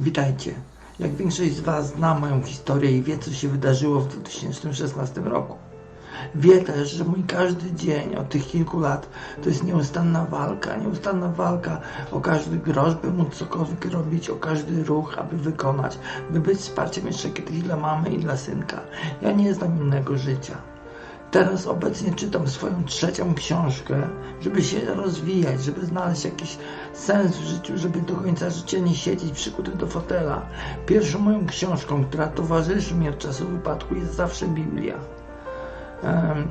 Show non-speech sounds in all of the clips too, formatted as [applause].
Witajcie. Jak większość z Was zna moją historię i wie, co się wydarzyło w 2016 roku. Wie też, że mój każdy dzień od tych kilku lat to jest nieustanna walka, nieustanna walka o każdy grosz, by móc cokolwiek robić, o każdy ruch, aby wykonać, by być wsparciem jeszcze kiedyś dla mamy i dla synka. Ja nie znam innego życia. Teraz obecnie czytam swoją trzecią książkę, żeby się rozwijać, żeby znaleźć jakiś sens w życiu, żeby do końca życia nie siedzieć przykuty do fotela. Pierwszą moją książką, która towarzyszy mi od czasu wypadku, jest zawsze Biblia. Em,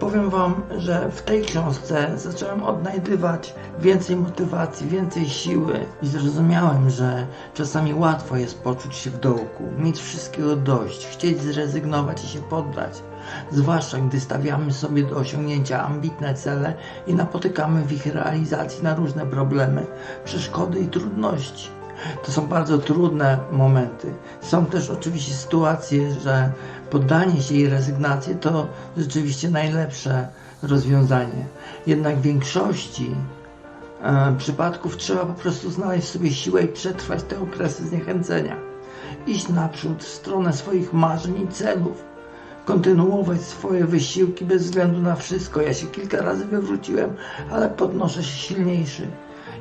powiem Wam, że w tej książce zacząłem odnajdywać więcej motywacji, więcej siły i zrozumiałem, że czasami łatwo jest poczuć się w dołku, mieć wszystkiego dość, chcieć zrezygnować i się poddać. Zwłaszcza gdy stawiamy sobie do osiągnięcia ambitne cele i napotykamy w ich realizacji na różne problemy, przeszkody i trudności. To są bardzo trudne momenty. Są też oczywiście sytuacje, że poddanie się i rezygnację to rzeczywiście najlepsze rozwiązanie. Jednak w większości e, przypadków trzeba po prostu znaleźć w sobie siłę i przetrwać te okresy zniechęcenia. Iść naprzód w stronę swoich marzeń i celów. Kontynuować swoje wysiłki bez względu na wszystko. Ja się kilka razy wywróciłem, ale podnoszę się silniejszy.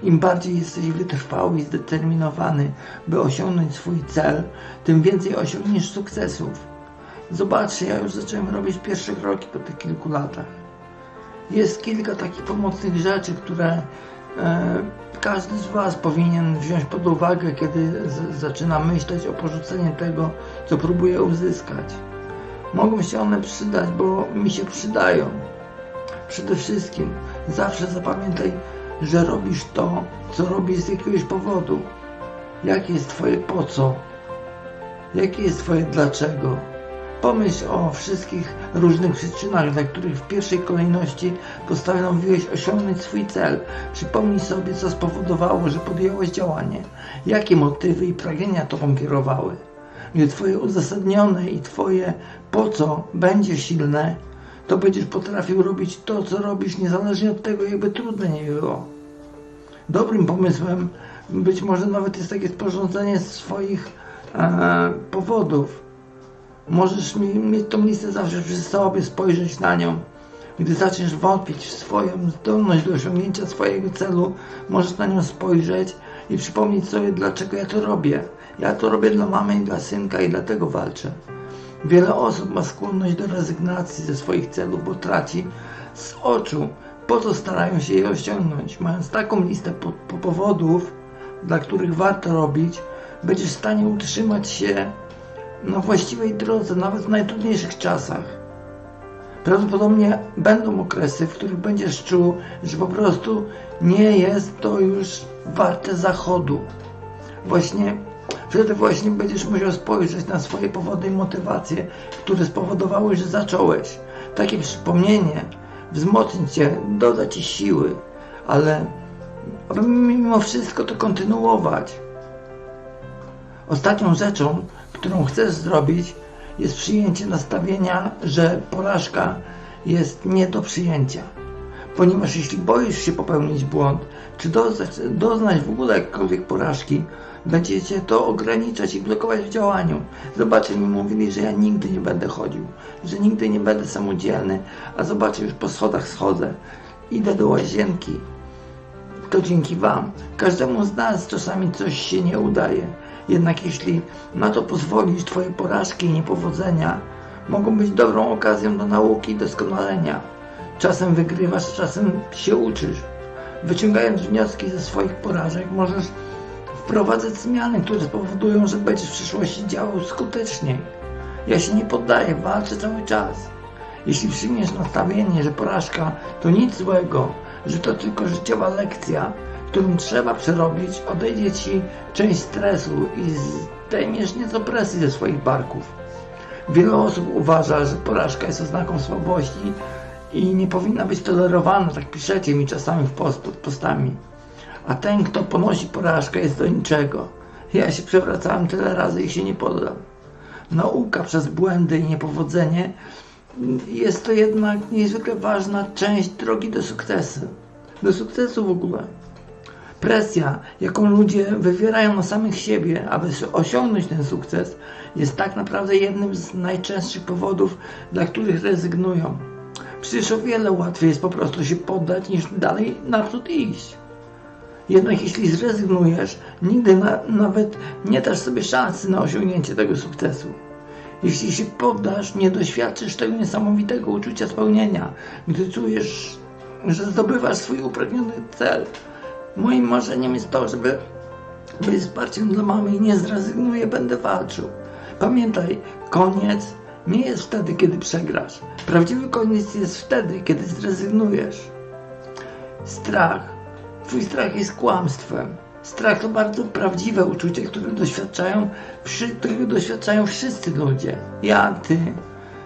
Im bardziej jesteś wytrwały i zdeterminowany, by osiągnąć swój cel, tym więcej osiągniesz sukcesów. Zobaczcie, ja już zacząłem robić pierwsze kroki po tych kilku latach. Jest kilka takich pomocnych rzeczy, które e, każdy z Was powinien wziąć pod uwagę, kiedy zaczyna myśleć o porzuceniu tego, co próbuje uzyskać. Mogą się one przydać, bo mi się przydają. Przede wszystkim zawsze zapamiętaj, że robisz to, co robisz z jakiegoś powodu. Jakie jest Twoje po co? Jakie jest Twoje dlaczego? Pomyśl o wszystkich różnych przyczynach, dla których w pierwszej kolejności postanowiłeś osiągnąć swój cel. Przypomnij sobie, co spowodowało, że podjąłeś działanie. Jakie motywy i pragnienia Tobą kierowały. Gdy Twoje uzasadnione i Twoje po co będzie silne, to będziesz potrafił robić to, co robisz, niezależnie od tego, jakby trudne nie było. Dobrym pomysłem być może nawet jest takie sporządzenie swoich e, powodów. Możesz mi, mieć tą listę zawsze przy sobie, spojrzeć na nią. Gdy zaczniesz wątpić w swoją zdolność do osiągnięcia swojego celu, możesz na nią spojrzeć i przypomnieć sobie, dlaczego ja to robię. Ja to robię dla mamy i dla synka i dlatego walczę. Wiele osób ma skłonność do rezygnacji ze swoich celów, bo traci z oczu, po co starają się je osiągnąć. Mając taką listę po, po powodów, dla których warto robić, będziesz w stanie utrzymać się na właściwej drodze, nawet w najtrudniejszych czasach. Prawdopodobnie będą okresy, w których będziesz czuł, że po prostu nie jest to już warte zachodu. Właśnie wtedy właśnie będziesz musiał spojrzeć na swoje powody i motywacje, które spowodowały, że zacząłeś. Takie przypomnienie wzmocni cię, doda ci siły, ale aby mimo wszystko to kontynuować. Ostatnią rzeczą, którą chcesz zrobić, jest przyjęcie nastawienia, że porażka jest nie do przyjęcia. Ponieważ jeśli boisz się popełnić błąd, czy doznać, doznać w ogóle jakiejkolwiek porażki, będzie cię to ograniczać i blokować w działaniu. Zobaczcie, mi mówili, że ja nigdy nie będę chodził, że nigdy nie będę samodzielny, a zobaczcie, już po schodach schodzę. Idę do łazienki. To dzięki Wam. Każdemu z nas czasami coś się nie udaje. Jednak jeśli na to pozwolisz, Twoje porażki i niepowodzenia mogą być dobrą okazją do nauki i doskonalenia. Czasem wygrywasz, czasem się uczysz. Wyciągając wnioski ze swoich porażek, możesz wprowadzać zmiany, które spowodują, że będziesz w przyszłości działał skuteczniej. Ja się nie poddaję, walczę cały czas. Jeśli przyjmiesz nastawienie, że porażka to nic złego, że to tylko życiowa lekcja, którą trzeba przerobić, odejdzie ci część stresu i zdejmiesz nieco presji ze swoich barków. Wiele osób uważa, że porażka jest oznaką słabości i nie powinna być tolerowana, tak piszecie mi czasami w post, pod postami. A ten, kto ponosi porażkę, jest do niczego. Ja się przewracałem tyle razy i się nie poddam. Nauka przez błędy i niepowodzenie jest to jednak niezwykle ważna część drogi do sukcesu. Do sukcesu w ogóle. Presja, jaką ludzie wywierają na samych siebie, aby osiągnąć ten sukces, jest tak naprawdę jednym z najczęstszych powodów, dla których rezygnują. Przecież o wiele łatwiej jest po prostu się poddać, niż dalej naprzód iść. Jednak jeśli zrezygnujesz, nigdy na, nawet nie dasz sobie szansy na osiągnięcie tego sukcesu. Jeśli się poddasz, nie doświadczysz tego niesamowitego uczucia spełnienia, gdy czujesz, że zdobywasz swój upragniony cel. Moim marzeniem jest to, żeby być wsparciem dla mamy i nie zrezygnuję, będę walczył. Pamiętaj, koniec nie jest wtedy, kiedy przegrasz. Prawdziwy koniec jest wtedy, kiedy zrezygnujesz. Strach. Twój strach jest kłamstwem. Strach to bardzo prawdziwe uczucie, które doświadczają, którego doświadczają wszyscy ludzie. Ja, ty.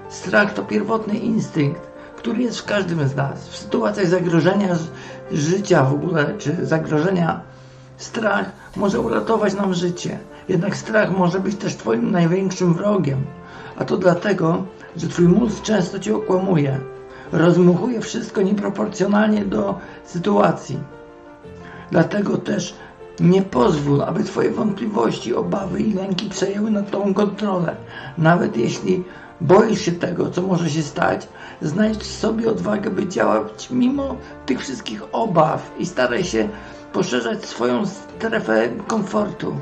Strach to pierwotny instynkt, który jest w każdym z nas. W sytuacjach zagrożenia życia w ogóle, czy zagrożenia, strach może uratować nam życie. Jednak strach może być też twoim największym wrogiem. A to dlatego, że twój mózg często cię okłamuje. Rozmuchuje wszystko nieproporcjonalnie do sytuacji. Dlatego też nie pozwól, aby Twoje wątpliwości, obawy i lęki przejęły nad Tobą kontrolę. Nawet jeśli boisz się tego, co może się stać, znajdź w sobie odwagę, by działać mimo tych wszystkich obaw i staraj się poszerzać swoją strefę komfortu.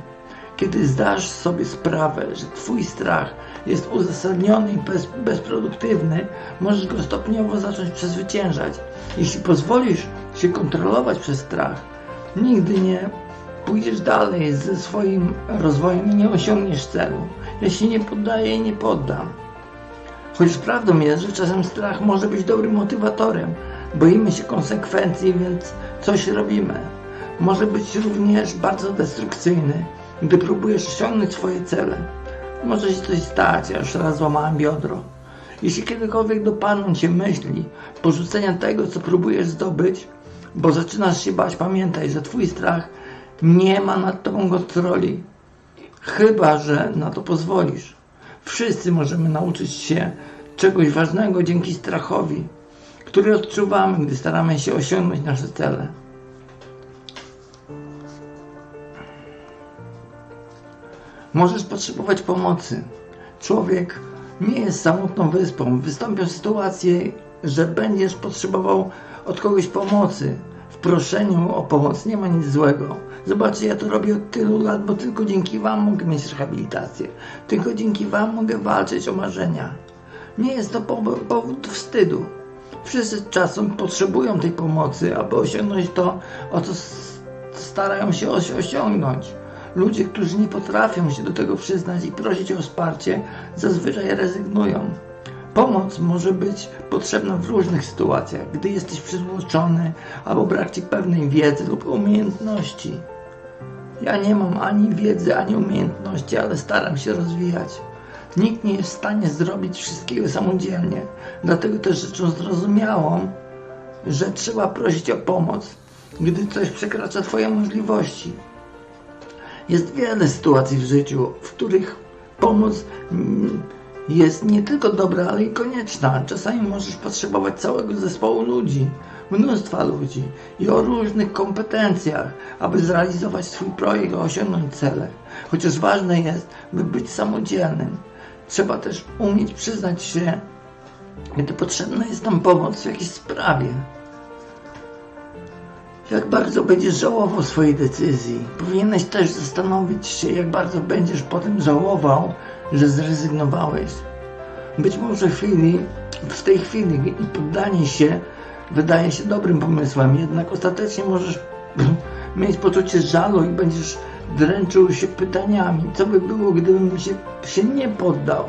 Kiedy zdasz sobie sprawę, że Twój strach jest uzasadniony i bez, bezproduktywny, możesz go stopniowo zacząć przezwyciężać. Jeśli pozwolisz się kontrolować przez strach, nigdy nie pójdziesz dalej ze swoim rozwojem i nie osiągniesz celu. Ja się nie poddaję i nie poddam. Chociaż prawdą jest, że czasem strach może być dobrym motywatorem. Boimy się konsekwencji, więc coś robimy. Może być również bardzo destrukcyjny, gdy próbujesz osiągnąć swoje cele. Może się coś stać, ja już raz złamałem biodro. Jeśli kiedykolwiek dopadną cię myśli porzucenia tego, co próbujesz zdobyć, bo zaczynasz się bać, pamiętaj, że twój strach nie ma nad tobą kontroli. Chyba, że na to pozwolisz. Wszyscy możemy nauczyć się czegoś ważnego dzięki strachowi, który odczuwamy, gdy staramy się osiągnąć nasze cele. Możesz potrzebować pomocy. Człowiek nie jest samotną wyspą. Wystąpią sytuacje, że będziesz potrzebował od kogoś pomocy. W proszeniu o pomoc nie ma nic złego. Zobaczcie, ja to robię od tylu lat, bo tylko dzięki Wam mogę mieć rehabilitację. Tylko dzięki Wam mogę walczyć o marzenia. Nie jest to powód wstydu. Wszyscy czasem potrzebują tej pomocy, aby osiągnąć to, o co starają się osi- osiągnąć. Ludzie, którzy nie potrafią się do tego przyznać i prosić o wsparcie, zazwyczaj rezygnują. Pomoc może być potrzebna w różnych sytuacjach, gdy jesteś przytłoczony albo brak ci pewnej wiedzy lub umiejętności. Ja nie mam ani wiedzy, ani umiejętności, ale staram się rozwijać. Nikt nie jest w stanie zrobić wszystkiego samodzielnie, dlatego też rzeczą zrozumiałą, że trzeba prosić o pomoc, gdy coś przekracza Twoje możliwości. Jest wiele sytuacji w życiu, w których pomoc mm, jest nie tylko dobra, ale i konieczna. Czasami możesz potrzebować całego zespołu ludzi, mnóstwa ludzi i o różnych kompetencjach, aby zrealizować swój projekt, osiągnąć cele. Chociaż ważne jest, by być samodzielnym. Trzeba też umieć przyznać się, gdy potrzebna jest nam pomoc w jakiejś sprawie. Jak bardzo będziesz żałował swojej decyzji. Powinieneś też zastanowić się, jak bardzo będziesz potem żałował, że zrezygnowałeś. Być może w, chwili, w tej chwili poddanie się wydaje się dobrym pomysłem, jednak ostatecznie możesz [clears throat] mieć poczucie żalu i będziesz dręczył się pytaniami, co by było, gdybym się, się nie poddał,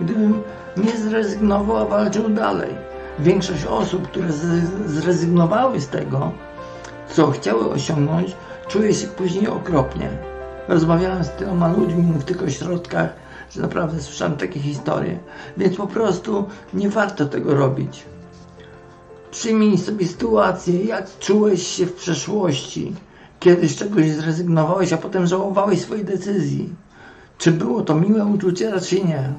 gdybym nie zrezygnował, a walczył dalej. Większość osób, które zre- zrezygnowały z tego, co chciały osiągnąć, czuje się później okropnie. Rozmawiałem z tyloma ludźmi w tych ośrodkach, że naprawdę słyszałem takie historie, więc po prostu nie warto tego robić. Przyjmij sobie sytuację, jak czułeś się w przeszłości, kiedy z czegoś zrezygnowałeś, a potem żałowałeś swojej decyzji. Czy było to miłe uczucie, raczej nie.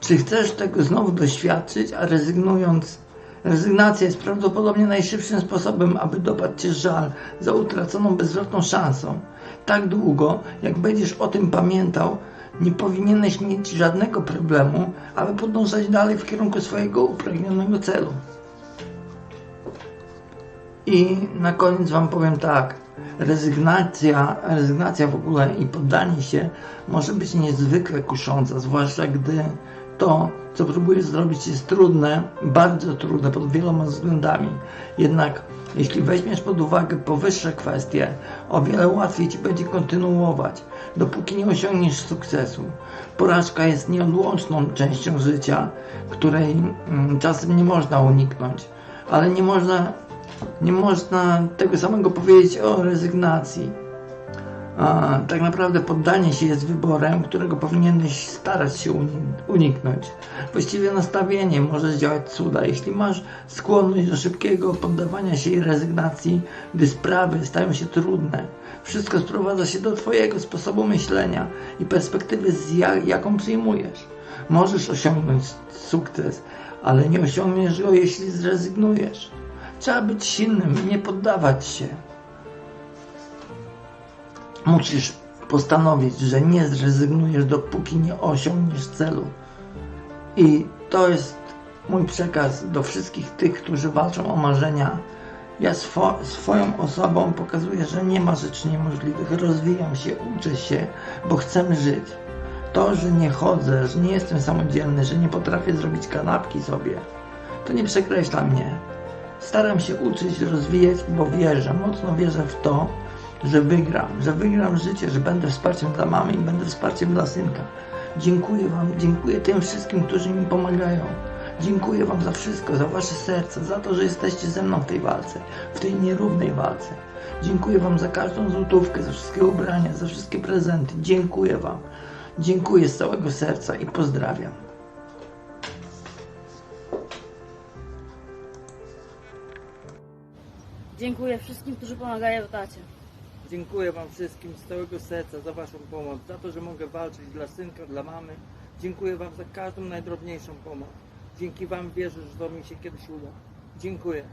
Czy chcesz tego znowu doświadczyć, a rezygnując, Rezygnacja jest prawdopodobnie najszybszym sposobem, aby dopadł cię żal za utraconą bezwzględną szansą. Tak długo, jak będziesz o tym pamiętał, nie powinieneś mieć żadnego problemu, aby podążać dalej w kierunku swojego upragnionego celu. I na koniec Wam powiem tak. Rezygnacja, rezygnacja w ogóle i poddanie się może być niezwykle kusząca, zwłaszcza gdy to, co próbujesz zrobić, jest trudne, bardzo trudne pod wieloma względami. Jednak jeśli weźmiesz pod uwagę powyższe kwestie, o wiele łatwiej Ci będzie kontynuować, dopóki nie osiągniesz sukcesu. Porażka jest nieodłączną częścią życia, której mm, czasem nie można uniknąć, ale nie można nie można tego samego powiedzieć o rezygnacji. A, tak naprawdę poddanie się jest wyborem, którego powinieneś starać się uni- uniknąć. Właściwie nastawienie może zdziałać cuda. Jeśli masz skłonność do szybkiego poddawania się i rezygnacji, gdy sprawy stają się trudne, wszystko sprowadza się do Twojego sposobu myślenia i perspektywy, jaką przyjmujesz. Możesz osiągnąć sukces, ale nie osiągniesz go, jeśli zrezygnujesz. Trzeba być silnym i nie poddawać się. Musisz postanowić, że nie zrezygnujesz, dopóki nie osiągniesz celu. I to jest mój przekaz do wszystkich tych, którzy walczą o marzenia. Ja swo, swoją osobą pokazuję, że nie ma rzeczy niemożliwych. Rozwijam się, uczę się, bo chcę żyć. To, że nie chodzę, że nie jestem samodzielny, że nie potrafię zrobić kanapki sobie, to nie przekreśla mnie. Staram się uczyć, rozwijać, bo wierzę, mocno wierzę w to, że wygram, że wygram życie, że będę wsparciem dla mamy i będę wsparciem dla synka. Dziękuję Wam, dziękuję tym wszystkim, którzy mi pomagają. Dziękuję Wam za wszystko, za Wasze serce, za to, że jesteście ze mną w tej walce, w tej nierównej walce. Dziękuję Wam za każdą złotówkę, za wszystkie ubrania, za wszystkie prezenty. Dziękuję Wam. Dziękuję z całego serca i pozdrawiam. Dziękuję wszystkim, którzy pomagają tacie. Dziękuję Wam wszystkim z całego serca za Waszą pomoc, za to, że mogę walczyć dla synka, dla mamy. Dziękuję Wam za każdą najdrobniejszą pomoc. Dzięki Wam wierzę, że to mi się kiedyś uda. Dziękuję.